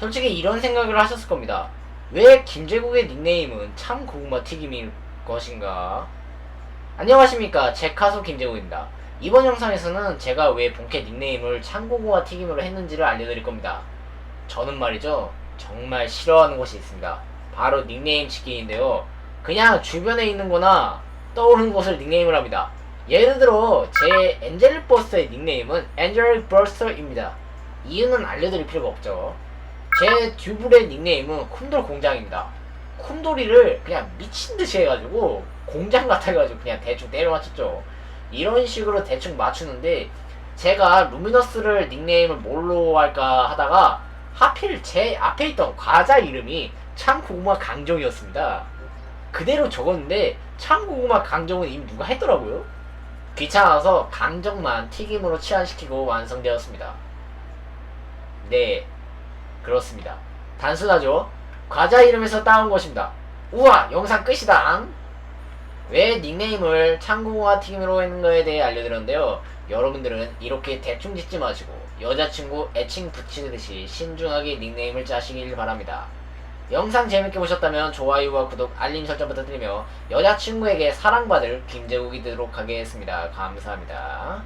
솔직히 이런 생각을 하셨을 겁니다. 왜 김제국의 닉네임은 참 고구마 튀김일 것인가? 안녕하십니까. 제카소 김제국입니다. 이번 영상에서는 제가 왜 본캐 닉네임을 참고구마 튀김으로 했는지를 알려드릴 겁니다. 저는 말이죠. 정말 싫어하는 것이 있습니다. 바로 닉네임 치킨인데요. 그냥 주변에 있는 거나 떠오르는 것을 닉네임을 합니다. 예를 들어 제 엔젤 버스의 닉네임은 엔젤 버스입니다. 이유는 알려드릴 필요가 없죠. 제 듀블의 닉네임은 쿰돌 공장입니다. 쿰돌이를 그냥 미친 듯이 해가지고 공장 같아가지고 그냥 대충 때려 맞췄죠. 이런 식으로 대충 맞추는데 제가 루미너스를 닉네임을 뭘로 할까 하다가 하필 제 앞에 있던 과자 이름이 참고구마 강정이었습니다. 그대로 적었는데 참고구마 강정은 이미 누가 했더라고요. 귀찮아서 강정만 튀김으로 치환시키고 완성되었습니다. 네, 그렇습니다. 단순하죠? 과자 이름에서 따온 것입니다. 우와, 영상 끝이다. 왜 닉네임을 참고구마 튀김으로 했는 거에 대해 알려드렸는데요. 여러분들은 이렇게 대충 짓지 마시고 여자친구 애칭 붙이듯이 신중하게 닉네임을 짜시길 바랍니다. 영상 재밌게 보셨다면 좋아요와 구독, 알림 설정 부탁드리며 여자친구에게 사랑받을 김재욱이 되도록 하겠습니다. 감사합니다.